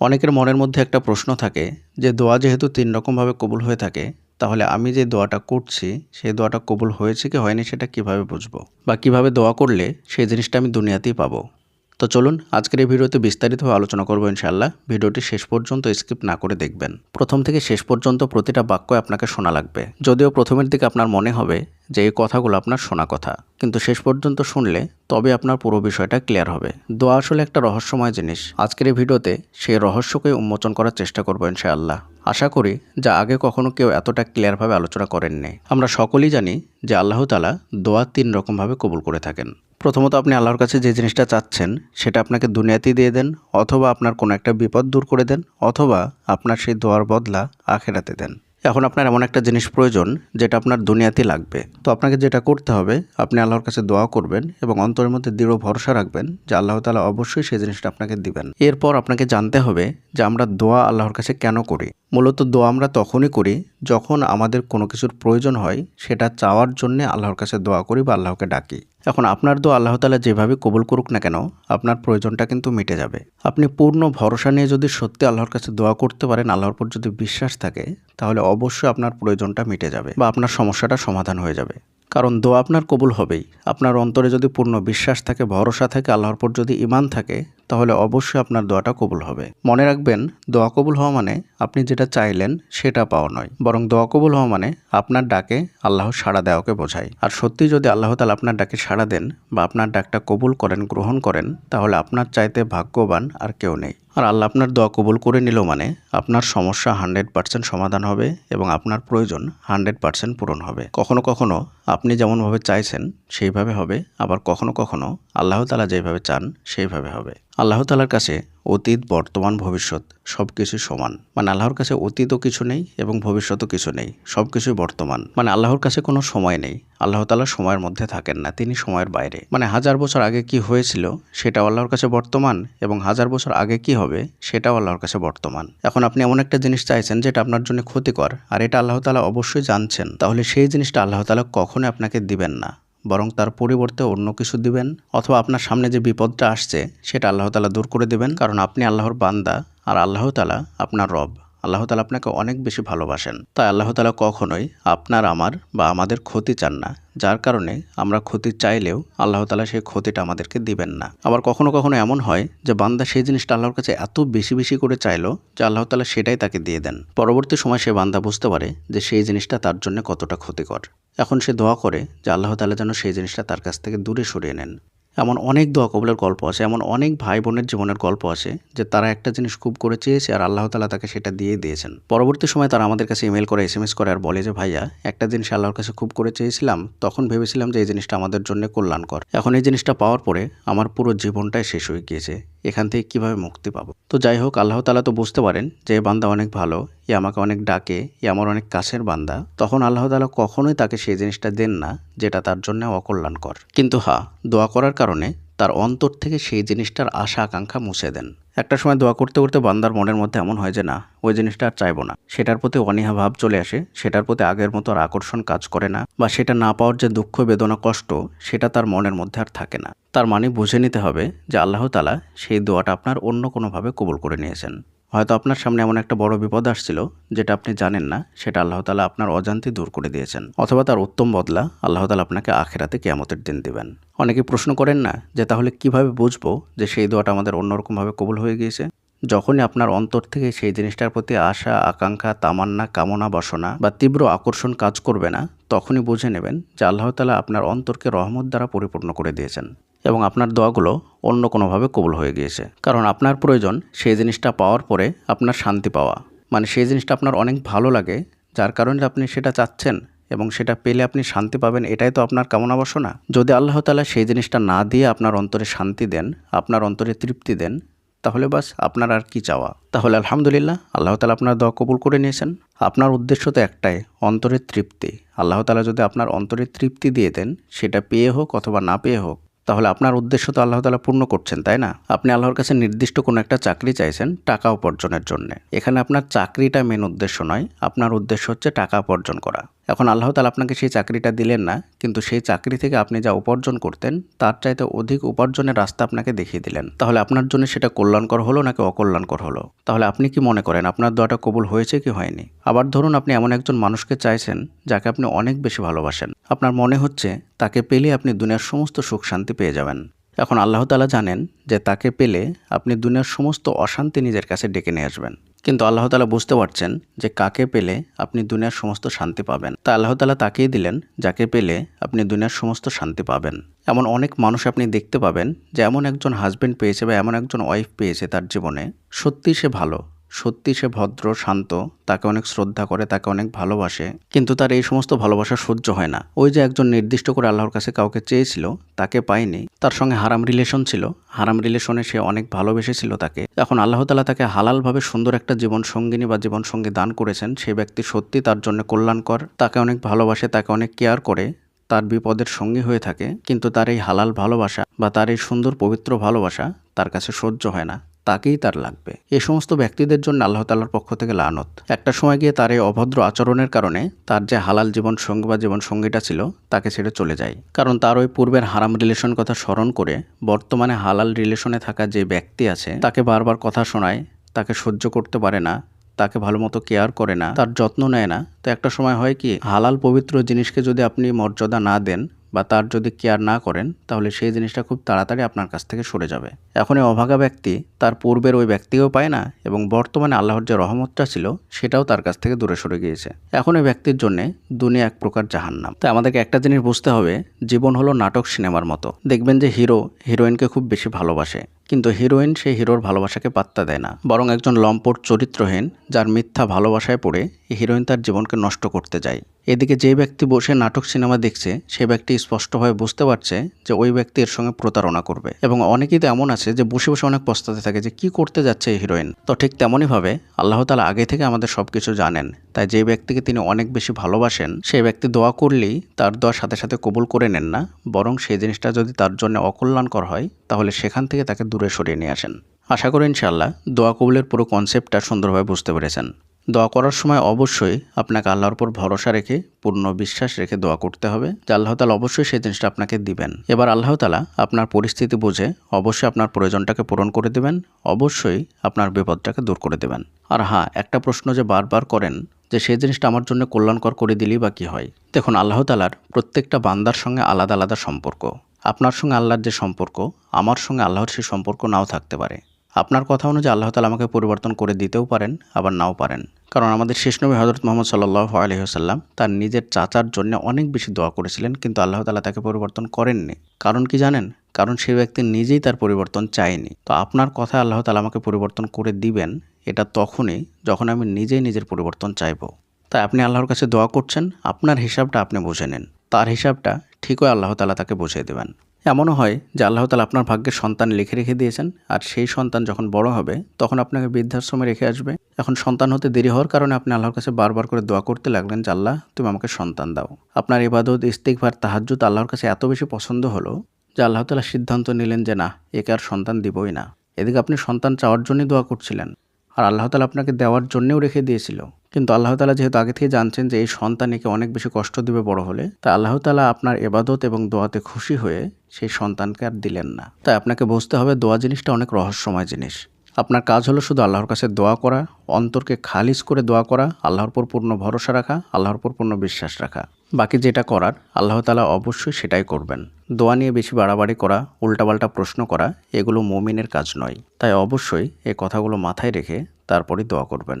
অনেকের মনের মধ্যে একটা প্রশ্ন থাকে যে দোয়া যেহেতু তিন রকমভাবে কবুল হয়ে থাকে, তাহলে আমি যে দোয়াটা করছি, সেই দোয়াটা কবুল হয়েছে কি হয়নি সেটা কীভাবে বুঝব? বা কীভাবে দোয়া করলে সেই জিনিসটা আমি দুনিয়াতেই পাবো? তো চলুন আজকের এই ভিডিওতে বিস্তারিতভাবে আলোচনা করব ইনশাআল্লাহ। ভিডিওটি শেষ পর্যন্ত স্কিপ না করে দেখবেন। প্রথম থেকে শেষ পর্যন্ত প্রতিটা বাক্য আপনাকে শোনা লাগবে। যদিও প্রথমের দিকে আপনার মনে হবে যে এই কথাগুলো আপনার শোনা কথা। কিন্তু শেষ পর্যন্ত শুনলে তবে আপনার পুরো বিষয়টা ক্লিয়ার হবে। দোয়া আসলে একটা রহস্যময় জিনিস। আজকের এই ভিডিওতে সেই রহস্যকে উন্মোচন করার চেষ্টা করব ইনশাআল্লাহ। আশা করি যা আগে কখনো কেউ এতটা ক্লিয়ারভাবে আলোচনা করেননি। আমরা সকলেই জানি যে আল্লাহ তালা দোয়া তিন রকমভাবে কবুল করে থাকেন। প্রথমত আপনি আল্লাহর কাছে যে জিনিসটা চাচ্ছেন, সেটা আপনাকে দুনিয়াতেই দিয়ে দেন, অথবা আপনার কোনো একটা বিপদ দূর করে দেন, অথবা আপনার সেই দোয়ার বদলা আখেরাতে দেন। এখন আপনার এমন একটা জিনিস প্রয়োজন যেটা আপনার দুনিয়াতে লাগবে। তো আপনাকে যেটা করতে হবে, আপনি আল্লাহর কাছে দোয়া করবেন এবং অন্তরের মধ্যে দৃঢ় ভরসা রাখবেন যে আল্লাহ তালা অবশ্যই সেই জিনিসটা আপনাকে দিবেন। এরপর আপনাকে জানতে হবে যে আমরা দোয়া আল্লাহর কাছে কেন করি। মূলত দোয়া আমরা তখনই করি যখন আমাদের কোনো কিছুর প্রয়োজন হয়, সেটা চাওয়ার জন্যে আল্লাহর কাছে দোয়া করি বা আল্লাহকে ডাকি। এখন আপনার দোয়া আল্লাহ তালা যেভাবে কবুল করুক না কেন, আপনার প্রয়োজনটা কিন্তু মিটে যাবে। আপনি পূর্ণ ভরসা নিয়ে যদি সত্যি আল্লাহর কাছে দোয়া করতে পারেন, আল্লাহর উপর যদি বিশ্বাস থাকে, তাহলে অবশ্যই আপনার প্রয়োজনটা মিটে যাবে বা আপনার সমস্যাটা সমাধান হয়ে যাবে। কারণ দোয়া আপনার কবুল হবেই। আপনার অন্তরে যদি পূর্ণ বিশ্বাস থাকে, ভরসা থাকে, আল্লাহর উপর যদি ইমান থাকে, তাহলে অবশ্যই আপনার দোয়াটা কবুল হবে। মনে রাখবেন, দোয়া কবুল হওয়া মানে আপনি যেটা চাইলেন সেটা পাওয়া নয়। বরং দোয়া কবুল হওয়া মানে আপনার ডাকে আল্লাহ সাড়া দেওয়াকে বোঝায়। আর সত্যি যদি আল্লাহ তালা আপনার ডাকে সাড়া দেন বা আপনার ডাকটা কবুল করেন, গ্রহণ করেন, তাহলে আপনার চাইতে ভাগ্যবান আর কেউ নেই। আর আল্লাহ আপনার দোয়া কবুল করে নিল মানে আপনার সমস্যা হান্ড্রেড পার্সেন্ট সমাধান হবে এবং আপনার প্রয়োজন হান্ড্রেড পার্সেন্ট পূরণ হবে। কখনো কখনো আপনি যেমনভাবে চাইছেন সেইভাবে হবে, আবার কখনো কখনো আল্লাহ তালা যেভাবে চান সেইভাবে হবে। আল্লাহ তালার কাছে অতীত, বর্তমান, ভবিষ্যৎ সব কিছু সমান। মানে আল্লাহর কাছে অতীতও কিছু নেই এবং ভবিষ্যতও কিছু নেই। সব কিছুই বর্তমান। মানে আল্লাহর কাছে কোনো সময় নেই। আল্লাহ তালা সময়ের মধ্যে থাকেন না, তিনি সময়ের বাইরে। মানে হাজার বছর আগে কি হয়েছিল, সেটাও আল্লাহর কাছে বর্তমান এবং হাজার বছর আগে কি হবে, সেটাও আল্লাহর কাছে বর্তমান। এখন আপনি এমন একটা জিনিস চাইছেন যেটা আপনার জন্য ক্ষতিকর, আর এটা আল্লাহ তালা অবশ্যই জানছেন। তাহলে সেই জিনিসটা আল্লাহ তালা কখনোই আপনাকে দিবেন না। বরং তার পরিবর্তে অন্য কিছু দিবেন অথবা আপনার সামনে যে বিপদটা আসছে, সেটা আল্লাহ তালা দূর করে দেবেন। কারণ আপনি আল্লাহর বান্দা আর আল্লাহ তালা আপনার রব। আল্লাহ তালা আপনাকে অনেক বেশি ভালোবাসেন। তাই আল্লাহ তালা কখনোই আপনার, আমার বা আমাদের ক্ষতি চান না। যার কারণে আমরা ক্ষতি চাইলেও আল্লাহ তালা সেই ক্ষতিটা আমাদেরকে দিবেন না। আবার কখনো কখনো এমন হয় যে বান্দা সেই জিনিসটা আল্লাহর কাছে এত বেশি বেশি করে চাইলো যে আল্লাহ তালা সেটাই তাকে দিয়ে দেন। পরবর্তী সময় সে বান্দা বুঝতে পারে যে সেই জিনিসটা তার জন্য কতটা ক্ষতিকর। এখন সে দোয়া করে যে আল্লাহ তালা যেন সেই জিনিসটা তার কাছ থেকে দূরে সরিয়ে নেন। এমন অনেক দোয়া কবলের গল্প আছে, এমন অনেক ভাই বোনের জীবনের গল্প আছে যে তারা একটা জিনিস খুব করে চেয়েছে আর আল্লাহ তালা তাকে সেটা দিয়ে দিয়েছেন। পরবর্তী সময় তারা আমাদের কাছে ইমেল করে, এস এম এস করে আর বলে যে, ভাইয়া, একটা জিনিস আল্লাহর কাছে খুব করে চেয়েছিলাম, তখন ভেবেছিলাম যে এই জিনিসটা আমাদের জন্য কল্যাণকর। এখন এই জিনিসটা পাওয়ার পরে আমার পুরো জীবনটাই শেষ হয়ে গিয়েছে। এখান থেকে কীভাবে মুক্তি পাবো? তো যাই হোক, আল্লাহ তালা তো বুঝতে পারেন যে বান্দা অনেক ভালো ই আমাকে অনেক ডাকে ই আমার অনেক কাছের বান্দা। তখন আল্লাহ তালা কখনোই তাকে সেই জিনিসটা দেন না যেটা তার জন্য অকল্যাণকর। কিন্তু হা দোয়া করার কারণে তার অন্তর থেকে সেই জিনিসটার আশা আকাঙ্ক্ষা মুছে দেন। একটা সময় দোয়া করতে করতে বান্দার মনের মধ্যে এমন হয় যে, না, ওই জিনিসটা আর চাইব না। সেটার প্রতি অনীহা ভাব চলে আসে, সেটার প্রতি আগের মতো আর আকর্ষণ কাজ করে না, বা সেটা না পাওয়ার যে দুঃখ, বেদনা, কষ্ট, সেটা তার মনের মধ্যে আর থাকে না। তার মানে বুঝে নিতে হবে যে, আল্লাহ তালা সেই দোয়াটা আপনার অন্য কোনোভাবে কবুল করে নিয়েছেন। হয়তো আপনার সামনে এমন একটা বড় বিপদ আসছিল যেটা আপনি জানেন না, সেটা আল্লাহ তালা আপনার অজান্তে দূর করে দিয়েছেন। অথবা তার উত্তম বদলা আল্লাহ তালা আপনাকে আখেরাতে কেয়ামতের দিন দিবেন। অনেকে প্রশ্ন করেন না যে তাহলে কীভাবে বুঝব যে সেই দোয়াটা আমাদের অন্যরকমভাবে কবুল হয়ে গিয়েছে? যখনই আপনার অন্তর থেকে সেই জিনিসটার প্রতি আশা, আকাঙ্ক্ষা, তামান্না, কামনা, বাসনা বা তীব্র আকর্ষণ কাজ করবে না, তখনই বুঝে নেবেন যে আল্লাহ তালা আপনার অন্তরকে রহমত দ্বারা পরিপূর্ণ করে দিয়েছেন। এবং আপনার দোয়াগুলো অন্য কোনোভাবে কবুল হয়ে গিয়েছে। কারণ আপনার প্রয়োজন সেই জিনিসটা পাওয়ার পরে আপনার শান্তি পাওয়া। মানে সেই জিনিসটা আপনার অনেক ভালো লাগে, যার কারণে আপনি সেটা চাচ্ছেন এবং সেটা পেলে আপনি শান্তি পাবেন, এটাই তো আপনার কামনা বাসনা। যদি আল্লাহ তালা সেই জিনিসটা না দিয়ে আপনার অন্তরে শান্তি দেন, আপনার অন্তরে তৃপ্তি দেন, তাহলে বাস আপনার আর কি চাওয়া? তাহলে আলহামদুলিল্লাহ, আল্লাহ তালা আপনার দোয়া কবুল করে নিয়েছেন। আপনার উদ্দেশ্য তো একটাই অন্তরের তৃপ্তি। আল্লাহ তালা যদি আপনার অন্তরের তৃপ্তি দিয়ে দেন, সেটা পেয়ে হোক অথবা না পেয়ে হোক তাহলে আপনার উদ্দেশ্য তো আল্লাহ তালা পূর্ণ করছেন, তাই না? আপনি আল্লাহর কাছে নির্দিষ্ট কোনো একটা চাকরি চাইছেন টাকা উপার্জনের জন্য। এখানে আপনার চাকরিটা মেন উদ্দেশ্য নয়, আপনার উদ্দেশ্য হচ্ছে টাকা উপার্জন করা। এখন আল্লাহ তালা আপনাকে সেই চাকরিটা দিলেন না, কিন্তু সেই চাকরি থেকে আপনি যা উপার্জন করতেন, তার চাইতে অধিক উপার্জনের রাস্তা আপনাকে দেখিয়ে দিলেন। তাহলে আপনার জন্য সেটা কল্যাণকর হলো নাকি অকল্যাণকর হলো? তাহলে আপনি কি মনে করেন, আপনার দোয়াটা কবুল হয়েছে কি হয়নি? আবার ধরুন আপনি এমন একজন মানুষকে চাইছেন, যাকে আপনি অনেক বেশি ভালোবাসেন। আপনার মনে হচ্ছে, তাকে পেলে আপনি দুনিয়ার সমস্ত সুখ শান্তি পেয়ে যাবেন। এখন আল্লাহ তালা জানেন যে তাকে পেলে আপনি দুনিয়ার সমস্ত অশান্তি নিজের কাছে ডেকে নিয়ে আসবেন। কিন্তু আল্লাহ তালা বুঝতে পারছেন যে কাকে পেলে আপনি দুনিয়ার সমস্ত শান্তি পাবেন। তা আল্লাহ তালা তাকেই দিলেন, যাকে পেলে আপনি দুনিয়ার সমস্ত শান্তি পাবেন। এমন অনেক মানুষ আপনি দেখতে পাবেন যে এমন একজন হাজব্যান্ড পেয়েছে বা এমন একজন ওয়াইফ পেয়েছে তার জীবনে। সত্যি সে ভালো। সত্যি সে ভদ্র, শান্ত, তাকে অনেক শ্রদ্ধা করে, তাকে অনেক ভালোবাসে, কিন্তু তার এই সমস্ত ভালোবাসা সহ্য হয় না। ওই যে একজন নির্দিষ্ট করে আল্লাহর কাছে কাউকে চেয়েছিল, তাকে পায়নি। তার সঙ্গে হারাম রিলেশন ছিল। হারাম রিলেশনে সে অনেক ভালোবেসেছিল তাকে। এখন আল্লাহ তালা তাকে হালালভাবে সুন্দর একটা জীবন সঙ্গিনী বা জীবন সঙ্গী দান করেছেন। সে ব্যক্তি সত্যি তার জন্য কল্যাণকর, তাকে অনেক ভালোবাসে, তাকে অনেক কেয়ার করে, তার বিপদের সঙ্গী হয়ে থাকে, কিন্তু তার এই হালাল ভালোবাসা বা তার এই সুন্দর, পবিত্র ভালোবাসা তার কাছে সহ্য হয় না। তাকেই তার লাগবে। এই সমস্ত ব্যক্তিদের জন্য আল্লাহ তাল্লার পক্ষ থেকে লানত। একটা সময় গিয়ে তার এই অভদ্র আচরণের কারণে তার যে হালাল জীবন সঙ্গী বা জীবন সঙ্গীটা ছিল, তাকে ছেড়ে চলে যায়। কারণ তার ওই পূর্বের হারাম রিলেশন কথা স্মরণ করে বর্তমানে হালাল রিলেশনে থাকা যে ব্যক্তি আছে, তাকে বারবার কথা শোনায়, তাকে সহ্য করতে পারে না, তাকে ভালো মতো কেয়ার করে না, তার যত্ন নেয় না। তো একটা সময় হয় কি, হালাল পবিত্র জিনিসকে যদি আপনি মর্যাদা না দেন বা তার যদি কেয়ার না করেন, তাহলে সেই জিনিসটা খুব তাড়াতাড়ি আপনার কাছ থেকে সরে যাবে। এখন এই অভাগা ব্যক্তি তার পূর্বের ওই ব্যক্তিও পায় না এবং বর্তমানে আল্লাহর যে রহমতটা ছিল, সেটাও তার কাছ থেকে দূরে সরে গিয়েছে। এখন এই ব্যক্তির জন্য দুনিয়া এক প্রকার জাহান্নাম। তাই আমাদেরকে একটা জিনিস বুঝতে হবে, জীবন হলো নাটক সিনেমার মতো। দেখবেন যে হিরো, হিরোইনকে খুব বেশি ভালোবাসে, কিন্তু হিরোইন সেই হিরোর ভালোবাসাকে পাত্তা দেয় না। বরং একজন লম্পট চরিত্রহীন, যার মিথ্যা ভালোবাসায় পড়ে হিরোইন তার জীবনকে নষ্ট করতে যায়। এদিকে যে ব্যক্তি বসে নাটক সিনেমা দেখছে, সে ব্যক্তি স্পষ্টভাবে বুঝতে পারছে যে ওই ব্যক্তি এর সঙ্গে প্রতারণা করবে। এবং অনেকেই তো এমন আছে যে বসে বসে অনেক পস্তাতে থাকে যে কি করতে যাচ্ছে এই হিরোইন। তো ঠিক তেমনইভাবে আল্লাহ তালা আগে থেকে আমাদের সব কিছু জানেন। তাই যে ব্যক্তিকে তিনি অনেক বেশি ভালোবাসেন সেই ব্যক্তি দোয়া করলেই তার দোয়ার সাথে সাথে কবুল করে নেন না, বরং সেই জিনিসটা যদি তার জন্য অকল্যাণকর হয়, তাহলে সেখান থেকে তাকে দূরে সরিয়ে নিয়ে আসেন। আশা করি ইনশাল্লাহ দোয়া কবুলের পুরো কনসেপ্টটা সুন্দরভাবে বুঝতে পেরেছেন। দোয়া করার সময় অবশ্যই আপনাকে আল্লাহর উপর ভরসা রেখে, পূর্ণ বিশ্বাস রেখে দোয়া করতে হবে। যে আল্লাহ তালা অবশ্যই সেই জিনিসটা আপনাকে দিবেন। এবার আল্লাহ তালা আপনার পরিস্থিতি বুঝে অবশ্যই আপনার প্রয়োজনটাকে পূরণ করে দেবেন, অবশ্যই আপনার বিপদটাকে দূর করে দেবেন। আর হ্যাঁ একটা প্রশ্ন যে বারবার করেন যে, সেই জিনিসটা আমার জন্য কল্যাণকর করে দিলেই বা কী হয়? দেখুন, আল্লাহ তালার প্রত্যেকটা বান্দার সঙ্গে আলাদা আলাদা সম্পর্ক। আপনার সঙ্গে আল্লাহর যে সম্পর্ক, আমার সঙ্গে আল্লাহর সেই সম্পর্ক নাও থাকতে পারে। আপনার কথা অনুযায়ী আল্লাহ তালা আমাকে পরিবর্তন করে দিতেও পারেন, আবার নাও পারেন। কারণ আমাদের শেষ নবী হজরত মোহাম্মদ সাল্লাহ আলহিহাসাল্লাম তার নিজের চাচার জন্য অনেক বেশি দোয়া করেছিলেন, কিন্তু আল্লাহ তালা তাকে পরিবর্তন করেননি। কারণ কি জানেন? কারণ সেই ব্যক্তি নিজেই তার পরিবর্তন চায়নি। তো আপনার কথা আল্লাহ তালা আমাকে পরিবর্তন করে দিবেন, এটা তখনই যখন আমি নিজেই নিজের পরিবর্তন চাইব। তাই আপনি আল্লাহর কাছে দোয়া করছেন, আপনার হিসাবটা আপনি বুঝে নেন। তার হিসাবটা ঠিকই আল্লাহ তালা তাকে বুঝিয়ে দেবেন। এমনও হয় যে আল্লাহ তালা আপনার ভাগ্যের সন্তান লিখে রেখে দিয়েছেন, আর সেই সন্তান যখন বড় হবে, তখন আপনাকে বৃদ্ধাশ্রমে রেখে আসবে। এখন সন্তান হতে দেরি হওয়ার কারণে আপনি আল্লাহর কাছে বারবার করে দোয়া করতে লাগলেন যে, আল্লাহ, তুমি আমাকে সন্তান দাও। আপনার ইবাদত ইস্তিকভার তাহাজ্জুদ আল্লাহর কাছে এত বেশি পছন্দ হলো যে আল্লাহ তালা সিদ্ধান্ত নিলেন যে, না, একে আর সন্তান দিবই না। এদিকে আপনি সন্তান চাওয়ার জন্যই দোয়া করছিলেন, আর আল্লাহ তালা আপনাকে দেওয়ার জন্যেও রেখে দিয়েছিল। কিন্তু আল্লাহ তালা যেহেতু আগে থেকে জানছেন যে এই সন্তান একে অনেক বেশি কষ্ট দিবে বড় হলে, তা আল্লাহ তালা আপনার এবাদত এবং দোয়াতে খুশি হয়ে সেই সন্তানকে আর দিলেন না। তাই আপনাকে বুঝতে হবে দোয়া জিনিসটা অনেক রহস্যময় জিনিস। আপনার কাজ হলো শুধু আল্লাহর কাছে দোয়া করা, অন্তরকে খালিজ করে দোয়া করা, আল্লাহর উপর পূর্ণ ভরসা রাখা, আল্লাহর উপর পূর্ণ বিশ্বাস রাখা। বাকি যেটা করার, আল্লাহ তালা অবশ্যই সেটাই করবেন। দোয়া নিয়ে বেশি বাড়াবাড়ি করা, উল্টাপাল্টা প্রশ্ন করা, এগুলো মমিনের কাজ নয়। তাই অবশ্যই এই কথাগুলো মাথায় রেখে তারপরই দোয়া করবেন।